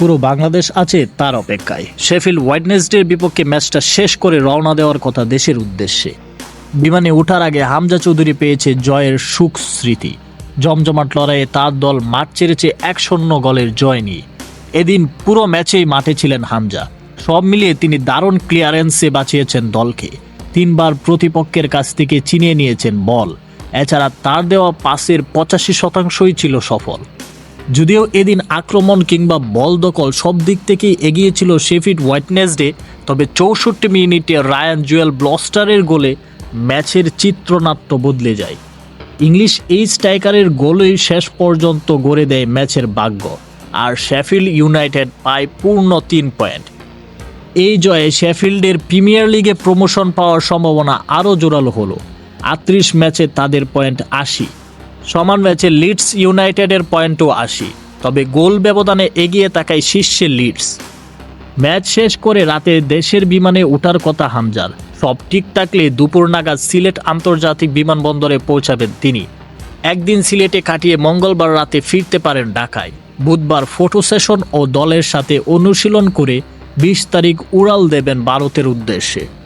পুরো বাংলাদেশ আছে তার অপেক্ষায়। শেফিল্ড ওয়েডনেসডের বিপক্ষে ম্যাচটা শেষ করে রওনা দেওয়ার কথা দেশের উদ্দেশ্যে। বিমানে ওঠার আগে হামজা চৌধুরী পেয়েছে জয়ের সুখ স্মৃতি। জমজমাট লড়াইয়ে তার দল মাঠ ছেড়েছে এক শূন্য গলের জয় নিয়ে। এদিন পুরো ম্যাচেই মাঠে ছিলেন হামজা। সব মিলিয়ে তিনি দারুণ ক্লিয়ারেন্সে বাঁচিয়েছেন দলকে। তিনবার প্রতিপক্ষের কাছ থেকে চিনিয়ে নিয়েছেন বল। এছাড়া তার দেওয়া পাসের পঁচাশি শতাংশই ছিল সফল। যদিও এদিন আক্রমণ কিংবা বল দখল সব দিক থেকেই এগিয়ে ছিল শেফিড ওয়াইটনেসডে তবে চৌষট্টি মিনিটে রায়ান জুয়েল ব্লস্টারের গোলে ম্যাচের চিত্রনাট্য বদলে যায়। ইংলিশ এই স্ট্রাইকারের গোলেই শেষ পর্যন্ত গড়ে দেয় ম্যাচের ভাগ্য, আর শেফিল্ড ইউনাইটেড পায় পূর্ণ তিন পয়েন্ট। এই জয়ে শেফিল্ডের প্রিমিয়ার লিগে প্রমোশন পাওয়ার সম্ভাবনা আরও জোরালো হলো। আটত্রিশ ম্যাচে তাদের পয়েন্ট আশি। সমান ম্যাচে লিডস ইউনাইটেডের পয়েন্টও আশি, তবে গোল ব্যবধানে এগিয়ে তাকায় শীর্ষে লিডস। ম্যাচ শেষ করে রাতে দেশের বিমানে ওঠার কথা হামজার, সব ঠিক থাকলে দুপুর নাগাদ সিলেট আন্তর্জাতিক বিমানবন্দরে পৌঁছাবেন তিনি। একদিন সিলেটে কাটিয়ে মঙ্গলবার রাতে ফিরতে পারেন ঢাকায়। বুধবার ফটো সেশন ও দলের সাথে অনুশীলন করে বিশ তারিখ উড়াল দেবেন ভারতের উদ্দেশ্যে।